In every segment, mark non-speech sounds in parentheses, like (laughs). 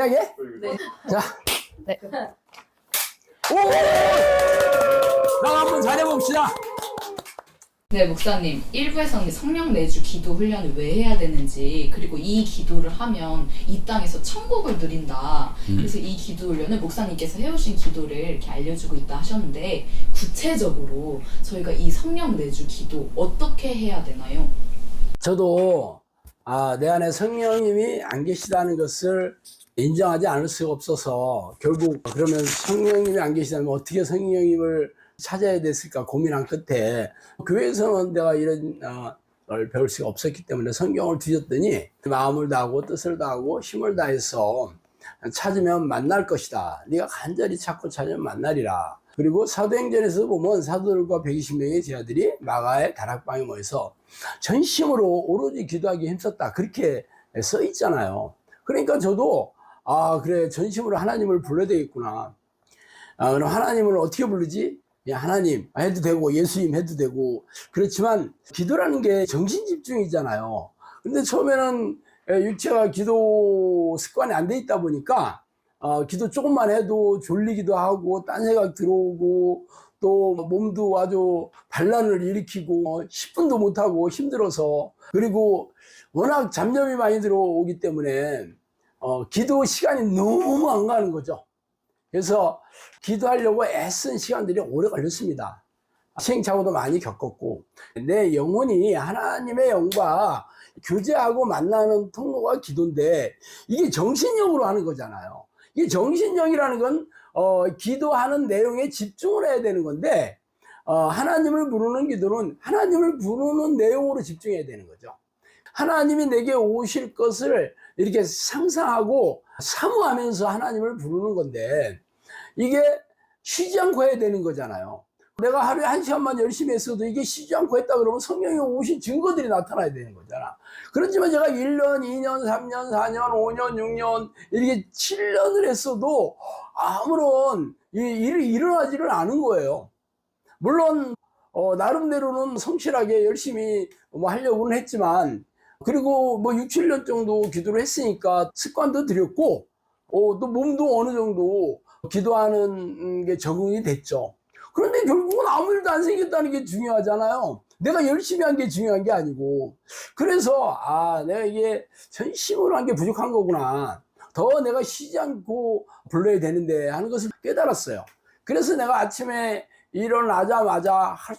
시작해? 네. 자. 네. 오! 나 한번 잘해봅시다. 네, 목사님. 1부에서는 성령 내주 기도 훈련을 왜 해야 되는지, 그리고 이 기도를 하면 이 땅에서 천국을 누린다. 그래서 이 기도 훈련을 목사님께서 해오신 기도를 이렇게 알려주고 있다 하셨는데, 구체적으로 저희가 이 성령 내주 기도 어떻게 해야 되나요? 저도 아, 내 안에 성령님이 안 계시다는 것을 인정하지 않을 수가 없어서 결국 그러면 성령님이 안 계시다면 어떻게 성령님을 찾아야 됐을까 고민한 끝에 교회에서는 내가 이런 어, 걸 배울 수가 없었기 때문에 성경을 뒤졌더니 마음을 다하고 뜻을 다하고 힘을 다해서 찾으면 만날 것이다. 네가 간절히 찾고 찾으면 만나리라. 그리고 사도행전에서 보면 사도들과 120명의 제자들이 마가의 다락방에 모여서 전심으로 오로지 기도하기 힘썼다. 그렇게 써 있잖아요. 그러니까 저도 아 그래 전심으로 하나님을 불러야 되겠구나. 아, 그럼 하나님을 어떻게 부르지? 야, 하나님 해도 되고 예수님 해도 되고 그렇지만 기도라는 게 정신 집중이잖아요. 근데 처음에는 육체가 기도 습관이 안 돼 있다 보니까 어, 기도 조금만 해도 졸리기도 하고 딴 생각 들어오고 또 몸도 아주 반란을 일으키고 10분도 못하고 힘들어서 그리고 워낙 잡념이 많이 들어오기 때문에 어, 기도 시간이 너무 안 가는 거죠. 그래서 기도하려고 애쓴 시간들이 오래 걸렸습니다. 시행착오도 많이 겪었고 내 영혼이 하나님의 영과 교제하고 만나는 통로가 기도인데 이게 정신력으로 하는 거잖아요. 이게 정신력이라는 건 어, 기도하는 내용에 집중을 해야 되는 건데 어, 하나님을 부르는 기도는 하나님을 부르는 내용으로 집중해야 되는 거죠. 하나님이 내게 오실 것을 이렇게 상상하고 사모하면서 하나님을 부르는 건데 이게 쉬지 않고 해야 되는 거잖아요. 내가 하루에 한 시간만 열심히 했어도 이게 쉬지 않고 했다 그러면 성령이 오신 증거들이 나타나야 되는 거잖아. 그렇지만 제가 1년, 2년, 3년, 4년, 5년, 6년 이렇게 7년을 했어도 아무런 이 일이 일어나지를 않은 거예요. 물론 어, 나름대로는 성실하게 열심히 뭐 하려고는 했지만 그리고 뭐 6, 7년 정도 기도를 했으니까 습관도 들였고 어, 또 몸도 어느 정도 기도하는 게 적응이 됐죠. 그런데 결국은 아무 일도 안 생겼다는 게 중요하잖아요. 내가 열심히 한 게 중요한 게 아니고. 그래서, 아, 내가 이게 전심으로 한 게 부족한 거구나. 더 내가 쉬지 않고 불러야 되는데 하는 것을 깨달았어요. 그래서 내가 아침에 일어나자마자 하루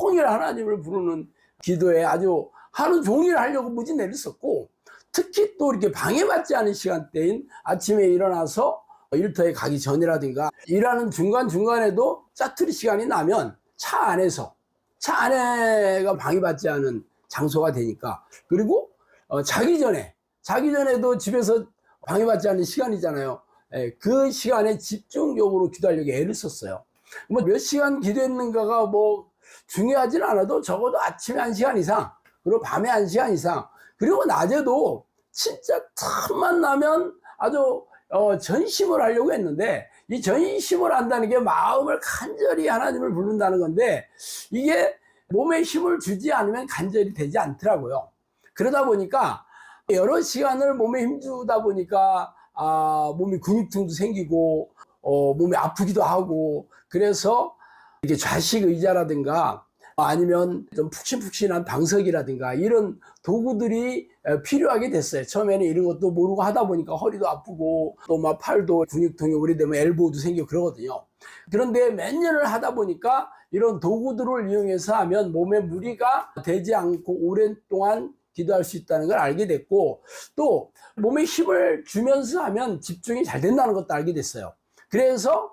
종일 하나님을 부르는 기도에 아주 하루 종일 하려고 무진내를 썼고, 특히 또 이렇게 방해받지 않은 시간대인 아침에 일어나서 일터에 가기 전이라든가 일하는 중간중간에도 짜투리 시간이 나면 차 안에서 차 안에가 방해받지 않은 장소가 되니까. 그리고 어, 자기 전에 자기 전에도 집에서 방해받지 않는 시간이잖아요. 예, 그 시간에 집중적으로 기도하려고 애를 썼어요. 뭐 몇 시간 기도했는가가 뭐 중요하진 않아도 적어도 아침에 한 시간 이상 그리고 밤에 한 시간 이상 그리고 낮에도 진짜 틈만 나면 아주 어, 전심을 하려고 했는데 이 전심을 한다는 게 마음을 간절히 하나님을 부른다는 건데 이게 몸에 힘을 주지 않으면 간절히 되지 않더라고요. 그러다 보니까 여러 시간을 몸에 힘주다 보니까 아, 몸이 근육통도 생기고 어, 몸이 아프기도 하고 그래서 이렇게 좌식 의자라든가 아니면 좀 푹신푹신한 방석이라든가 이런 도구들이 필요하게 됐어요. 처음에는 이런 것도 모르고 하다 보니까 허리도 아프고 또 막 팔도 근육통이 오래되면 엘보도 생기고 그러거든요. 그런데 몇 년을 하다 보니까 이런 도구들을 이용해서 하면 몸에 무리가 되지 않고 오랫동안 기도할 수 있다는 걸 알게 됐고 또 몸에 힘을 주면서 하면 집중이 잘 된다는 것도 알게 됐어요. 그래서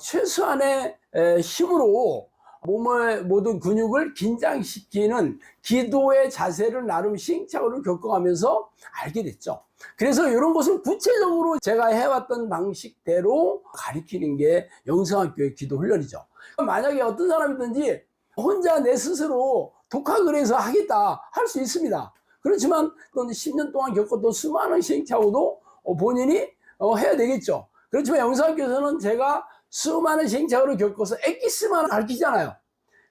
최소한의 힘으로 몸의 모든 근육을 긴장시키는 기도의 자세를 나름 시행착오를 겪어가면서 알게 됐죠. 그래서 이런 것을 구체적으로 제가 해왔던 방식대로 가리키는 게 영성학교의 기도 훈련이죠. 만약에 어떤 사람이든지 혼자 내 스스로 독학을 해서 하겠다 할 수 있습니다. 그렇지만 또 10년 동안 겪었던 수많은 시행착오도 본인이 해야 되겠죠. 그렇지만 영성학교에서는 제가 수많은 시행착오를 겪어서 엑기스만 가르치잖아요.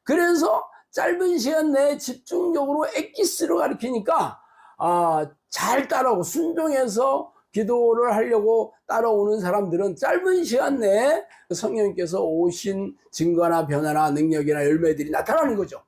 그래서 짧은 시간 내에 집중적으로 엑기스로 가르치니까 아, 잘 따라오고 순종해서 기도를 하려고 따라오는 사람들은 짧은 시간 내에 성령님께서 오신 증거나 변화나 능력이나 열매들이 나타나는 거죠.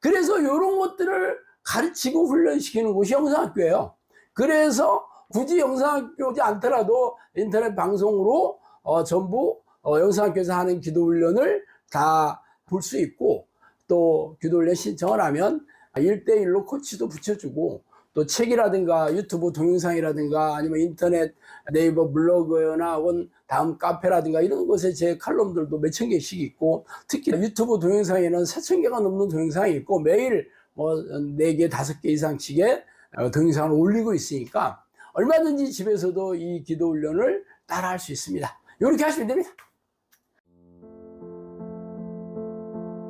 그래서 이런 것들을 가르치고 훈련시키는 곳이 영상학교예요. 그래서 굳이 영상학교지 않더라도 인터넷 방송으로 어, 전부 어, 영상학교에서 하는 기도 훈련을 다 볼 수 있고 또 기도 훈련 신청을 하면 1대1로 코치도 붙여주고 또 책이라든가 유튜브 동영상이라든가 아니면 인터넷 네이버 블로그나 혹은 다음 카페라든가 이런 곳에 제 칼럼들도 몇천 개씩 있고 특히 유튜브 동영상에는 세천 개가 넘는 동영상이 있고 매일 뭐 네 개, 다섯 개 이상씩의 어, 동영상을 올리고 있으니까 얼마든지 집에서도 이 기도 훈련을 따라 할 수 있습니다. 이렇게 하시면 됩니다.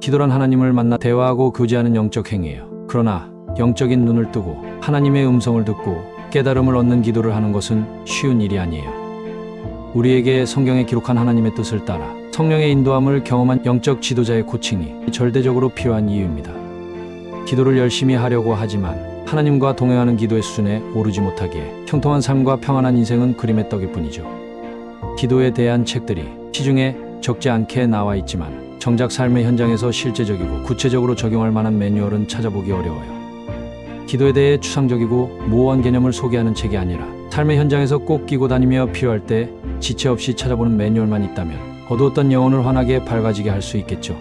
기도란 하나님을 만나 대화하고 교제하는 영적 행위예요. 그러나 영적인 눈을 뜨고 하나님의 음성을 듣고 깨달음을 얻는 기도를 하는 것은 쉬운 일이 아니에요. 우리에게 성경에 기록한 하나님의 뜻을 따라 성령의 인도함을 경험한 영적 지도자의 코칭이 절대적으로 필요한 이유입니다. 기도를 열심히 하려고 하지만 하나님과 동행하는 기도의 수준에 오르지 못하기에 형통한 삶과 평안한 인생은 그림의 떡일 뿐이죠. 기도에 대한 책들이 시중에 적지 않게 나와 있지만 정작 삶의 현장에서 실제적이고 구체적으로 적용할 만한 매뉴얼은 찾아보기 어려워요. 기도에 대해 추상적이고 모호한 개념을 소개하는 책이 아니라 삶의 현장에서 꼭 끼고 다니며 필요할 때 지체 없이 찾아보는 매뉴얼만 있다면 어두웠던 영혼을 환하게 밝아지게 할 수 있겠죠.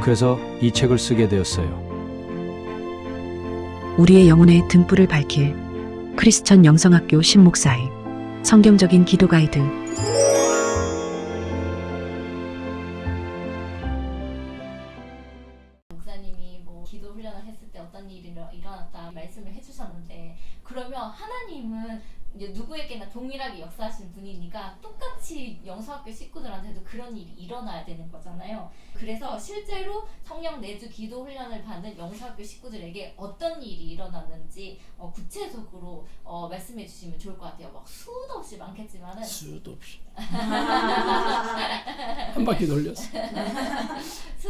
그래서 이 책을 쓰게 되었어요. 우리의 영혼의 등불을 밝힐 크리스천 영성학교 신목사의 성경적인 기도 가이드 했을 때 어떤 일이 일어- 일어났다 말씀을 해주셨는데 그러면 하나님은 이제 누구에게나 동일하게 역사하시는 분이니까 똑같이 영서학교 식구들한테도 그런 일이 일어나야 되는 거잖아요. 그래서 실제로 성령 내주 기도 훈련을 받는 영서학교 식구들에게 어떤 일이 일어났는지 어, 구체적으로 어, 말씀해 주시면 좋을 것 같아요. 막 수도 없이 많겠지만은 수도 없이 (laughs) 한 바퀴 돌렸어. (laughs)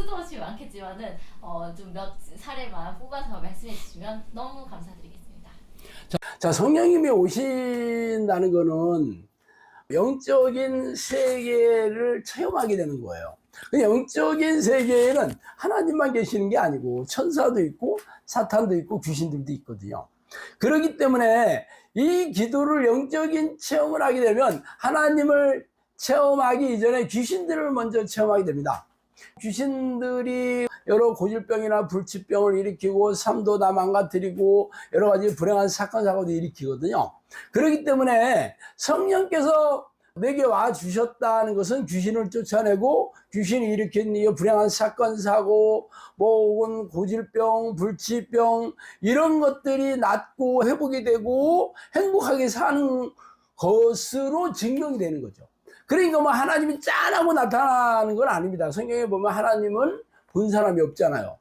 수도 없이 많겠지만은 어, 좀 몇 사례만 뽑아서 말씀해 주시면 너무 감사드리겠습니다. 자, 성령님이 오신다는 거는 영적인 세계를 체험하게 되는 거예요. 그 영적인 세계에는 하나님만 계시는 게 아니고 천사도 있고 사탄도 있고 귀신들도 있거든요. 그렇기 때문에 이 기도를 영적인 체험을 하게 되면 하나님을 체험하기 이전에 귀신들을 먼저 체험하게 됩니다. 귀신들이 여러 고질병이나 불치병을 일으키고 삶도 다 망가뜨리고 여러 가지 불행한 사건 사고도 일으키거든요. 그렇기 때문에 성령께서 내게 와 주셨다는 것은 귀신을 쫓아내고 귀신이 일으킨 이 불행한 사건 사고 뭐 혹은 고질병, 불치병 이런 것들이 낫고 회복이 되고 행복하게 사는 것으로 증명이 되는 거죠. 그러니까 뭐 하나님이 짠하고 나타나는 건 아닙니다. 성경에 보면 하나님은 본 사람이 없잖아요.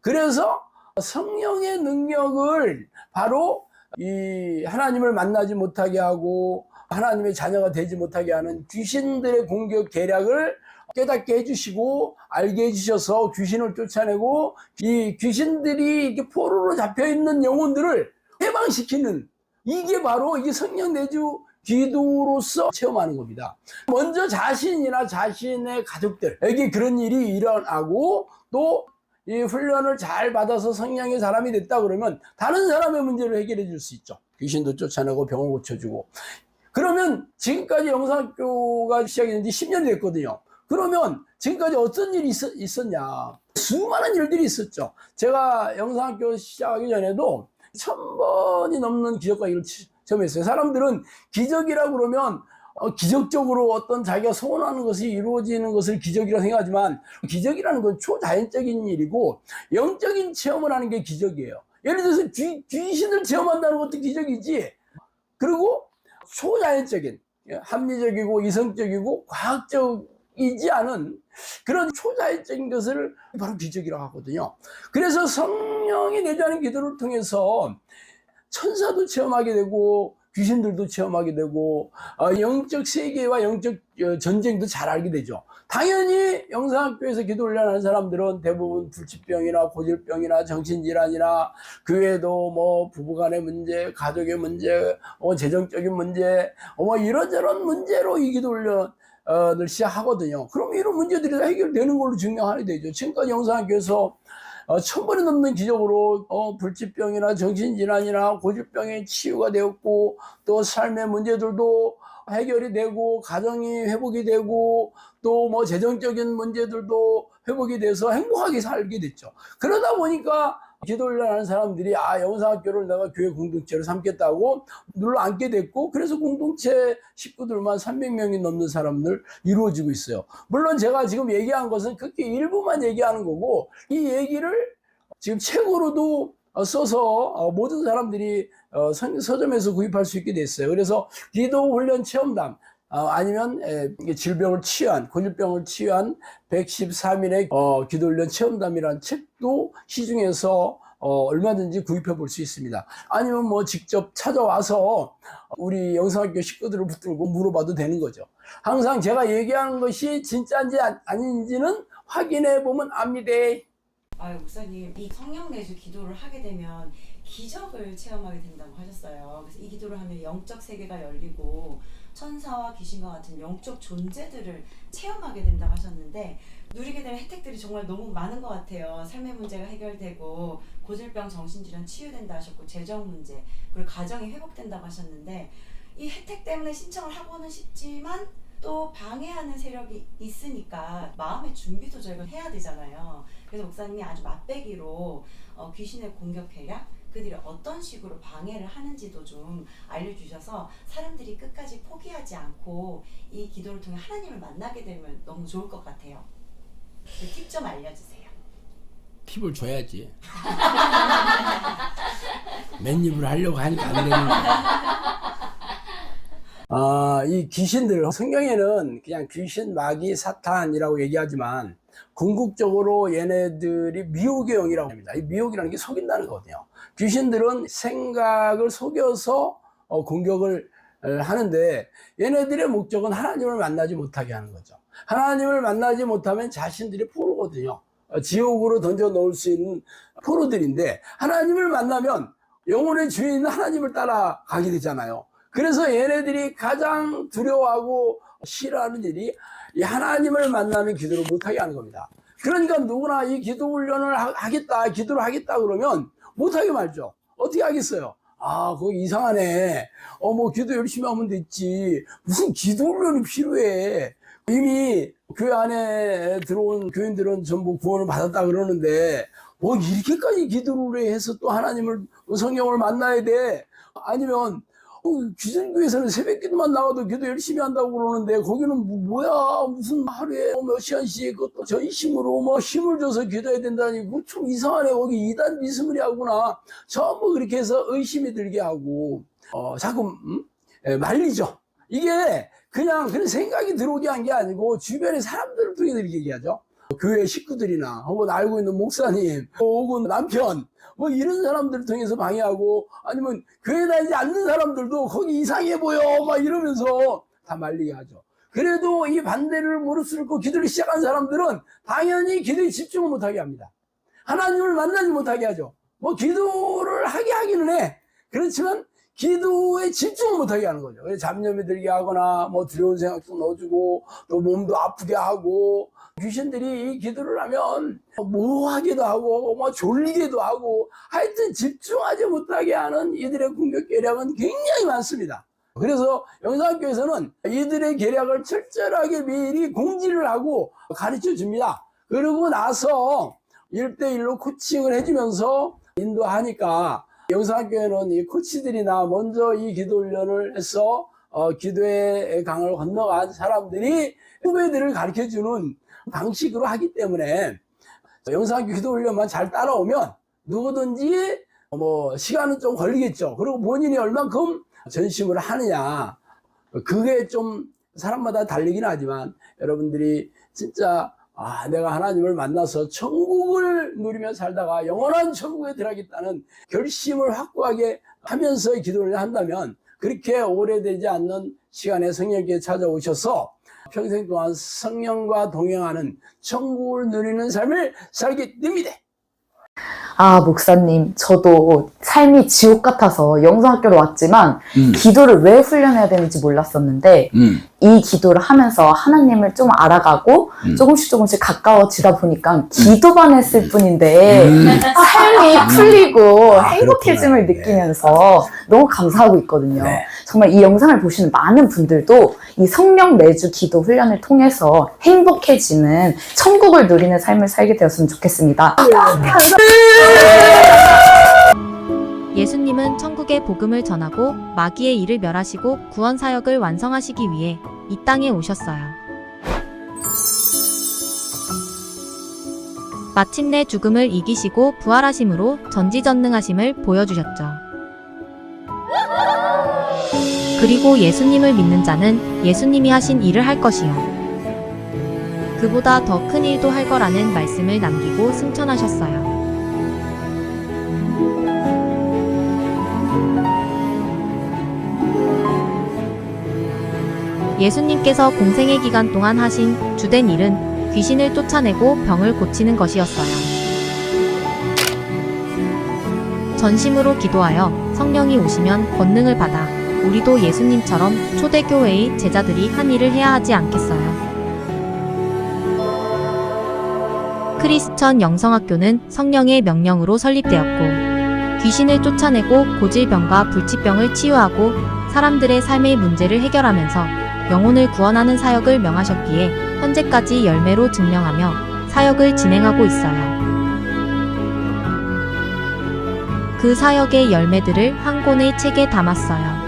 그래서 성령의 능력을 바로 이 하나님을 만나지 못하게 하고 하나님의 자녀가 되지 못하게 하는 귀신들의 공격 계략을 깨닫게 해주시고 알게 해주셔서 귀신을 쫓아내고 이 귀신들이 이렇게 포로로 잡혀 있는 영혼들을 해방시키는 이게 바로 이게 성령 내주 기도로서 체험하는 겁니다. 먼저 자신이나 자신의 가족들에게 그런 일이 일어나고 또 이 훈련을 잘 받아서 성령의 사람이 됐다 그러면 다른 사람의 문제를 해결해 줄 수 있죠. 귀신도 쫓아내고 병을 고쳐주고. 그러면 지금까지 영상학교가 시작이 된지 10년이 됐거든요. 그러면 지금까지 어떤 일이 있, 었 냐 수많은 일들이 있었죠. 제가 영상학교 시작하기 전에도 천 번이 넘는 기적과기를 했어요. 사람들은 기적이라고 그러면 어, 기적적으로 어떤 자기가 소원하는 것이 이루어지는 것을 기적이라고 생각하지만 기적이라는 건 초자연적인 일이고 영적인 체험을 하는 게 기적이에요. 예를 들어서 귀, 귀신을 체험한다는 것도 기적이지. 그리고 초자연적인 예, 합리적이고 이성적이고 과학적이지 않은 그런 초자연적인 것을 바로 기적이라고 하거든요. 그래서 성령이 내주하는 기도를 통해서 천사도 체험하게 되고 귀신들도 체험하게 되고 어, 영적 세계와 영적 어, 전쟁도 잘 알게 되죠. 당연히 영상학교에서 기도 훈련하는 사람들은 대부분 불치병이나 고질병이나 정신질환이나 그 외에도 뭐 부부간의 문제, 가족의 문제, 어, 재정적인 문제, 어, 뭐 이런저런 문제로 이 기도 훈련을 시작하거든요. 그럼 이런 문제들이 다 해결되는 걸로 증명하게 되죠. 지금까지 영상학교에서 어, 천 번에 넘는 기적으로 어, 불치병이나 정신질환이나 고질병의 치유가 되었고 또 삶의 문제들도 해결이 되고 가정이 회복이 되고 또 뭐 재정적인 문제들도 회복이 돼서 행복하게 살게 됐죠. 그러다 보니까 기도를 하는 사람들이 아 영상학교를 내가 교회 공동체로 삼겠다고 눌러 앉게 됐고 그래서 공동체 식구들만 300명이 넘는 사람들 이루어지고 있어요. 물론 제가 지금 얘기한 것은 그게 일부만 얘기하는 거고 이 얘기를 지금 책으로도 어, 써서 어, 모든 사람들이 어, 선- 서점에서 구입할 수 있게 됐어요. 그래서 기도 훈련 체험담 어, 아니면 에, 이게 질병을 치유한 고질병을 치유한 113일의 어, 기도 훈련 체험담이라는 책도 시중에서 어, 얼마든지 구입해 볼 수 있습니다. 아니면 뭐 직접 찾아와서 우리 영상학교 식구들을 붙들고 물어봐도 되는 거죠. 항상 제가 얘기하는 것이 진짜인지 아- 아닌지는 확인해 보면 압니다. 아유 목사님 이 성령 내주 기도를 하게 되면 기적을 체험하게 된다고 하셨어요. 그래서 이 기도를 하면 영적 세계가 열리고 천사와 귀신과 같은 영적 존재들을 체험하게 된다고 하셨는데 누리게 되는 혜택들이 정말 너무 많은 것 같아요. 삶의 문제가 해결되고 고질병, 정신질환 치유된다 하셨고 재정 문제 그리고 가정이 회복된다고 하셨는데 이 혜택 때문에 신청을 하고는 싶지만 또 방해하는 세력이 있으니까 마음의 준비도 저희가 해야 되잖아요. 그래서 목사님이 아주 맛배기로 어, 귀신의 공격 계략 그들이 어떤 식으로 방해를 하는지도 좀 알려주셔서 사람들이 끝까지 포기하지 않고 이 기도를 통해 하나님을 만나게 되면 너무 좋을 것 같아요. 그 팁좀 알려주세요. 팁을 줘야지. (laughs) 맨입을 하려고 하니까 안 되는 거야. 아, 이 귀신들, 성경에는 그냥 귀신, 마귀, 사탄이라고 얘기하지만, 궁극적으로 얘네들이 미혹의 영이라고 합니다. 이 미혹이라는 게 속인다는 거거든요. 귀신들은 생각을 속여서 어, 공격을 어, 하는데, 얘네들의 목적은 하나님을 만나지 못하게 하는 거죠. 하나님을 만나지 못하면 자신들이 포로거든요. 어, 지옥으로 던져 놓을 수 있는 포로들인데 하나님을 만나면 영혼의 주인 하나님을 따라가게 되잖아요. 그래서 얘네들이 가장 두려워하고 싫어하는 일이 이 하나님을 만나면 기도를 못하게 하는 겁니다. 그러니까 누구나 이 기도 훈련을 하- 하겠다, 기도를 하겠다 그러면 못하게 말죠. 어떻게 하겠어요? 아, 그거 이상하네. 어, 뭐, 기도 열심히 하면 됐지. 무슨 기도 훈련이 필요해. 이미 교회 안에 들어온 교인들은 전부 구원을 받았다 그러는데, 뭐, 이렇게까지 기도를 해서 또 하나님을, 성령을 만나야 돼. 아니면, 어, 기존교회에서는 새벽 기도만 나와도 기도 열심히 한다고 그러는데, 거기는 뭐, 뭐야, 무슨 하루에 몇 시간씩 그것도 전심으로 뭐 힘을 줘서 기도해야 된다니, 그거 좀 이상하네. 거기 이단 미스무리 하구나. 전부 그렇게 해서 의심이 들게 하고, 어, 자꾸, 음? 예, 말리죠. 이게 그냥 그런 생각이 들어오게 한 게 아니고 주변의 사람들을 통해 이렇게 얘기하죠. 교회 식구들이나 혹은 알고 있는 목사님 혹은 남편 뭐 이런 사람들을 통해서 방해하고 아니면 교회 다니지 않는 사람들도 거기 이상해 보여 막 이러면서 다 말리게 하죠. 그래도 이 반대를 무릅쓰고 기도를 시작한 사람들은 당연히 기도에 집중을 못하게 합니다. 하나님을 만나지 못하게 하죠. 뭐 기도를 하게 하기는 해. 그렇지만 기도에 집중을 못하게 하는 거죠. 잡념이 들게 하거나 뭐 두려운 생각도 넣어주고 또 몸도 아프게 하고 귀신들이 이 기도를 하면 뭐하기도 하고 뭐 졸리기도 하고 하여튼 집중하지 못하게 하는 이들의 공격 계략은 굉장히 많습니다. 그래서 영상교에서는 이들의 계략을 철저하게 미리 공지를 하고 가르쳐 줍니다. 그러고 나서 일대일로 코칭을 해주면서 인도하니까 영상교회는 이 코치들이나 먼저 이 기도 훈련을 해서 어, 기도의 강을 건너간 사람들이 후배들을 가르쳐 주는 방식으로 하기 때문에 영상교 기도 훈련만 잘 따라오면 누구든지 뭐 시간은 좀 걸리겠죠. 그리고 본인이 얼만큼 전심을 하느냐. 그게 좀 사람마다 다르긴 하지만 여러분들이 진짜 아, 내가 하나님을 만나서 천국을 누리며 살다가 영원한 천국에 들어가겠다는 결심을 확고하게 하면서 기도를 한다면 그렇게 오래되지 않는 시간에 성령께 찾아오셔서 평생 동안 성령과 동행하는 천국을 누리는 삶을 살게 됩니다. 아, 목사님, 저도 삶이 지옥 같아서 영성학교로 왔지만 음. 기도를 왜 훈련해야 되는지 몰랐었는데 이 기도를 하면서 하나님을 좀 알아가고 음. 조금씩 조금씩 가까워지다 보니까 기도만 했을 뿐인데 음. 삶이 풀리고 아, 행복해짐을 그렇구나. 느끼면서 너무 감사하고 있거든요. 네. 정말 이 영상을 보시는 많은 분들도 이 성령 내주 기도 훈련을 통해서 행복해지는 천국을 누리는 삶을 살게 되었으면 좋겠습니다. 예수님은 천국의 복음을 전하고 마귀의 일을 멸하시고 구원 사역을 완성하시기 위해 이 땅에 오셨어요. 마침내 죽음을 이기시고 부활하심으로 전지전능하심을 보여주셨죠. 그리고 예수님을 믿는 자는 예수님이 하신 일을 할 것이요. 그보다 더 큰 일도 할 거라는 말씀을 남기고 승천하셨어요. 예수님께서 공생의 기간 동안 하신 주된 일은 귀신을 쫓아내고 병을 고치는 것이었어요. 전심으로 기도하여 성령이 오시면 권능을 받아 우리도 예수님처럼 초대교회의 제자들이 한 일을 해야 하지 않겠어요. 크리스천 영성학교는 성령의 명령으로 설립되었고 귀신을 쫓아내고 고질병과 불치병을 치유하고 사람들의 삶의 문제를 해결하면서 영혼을 구원하는 사역을 명하셨기에 현재까지 열매로 증명하며 사역을 진행하고 있어요. 그 사역의 열매들을 한 권의 책에 담았어요.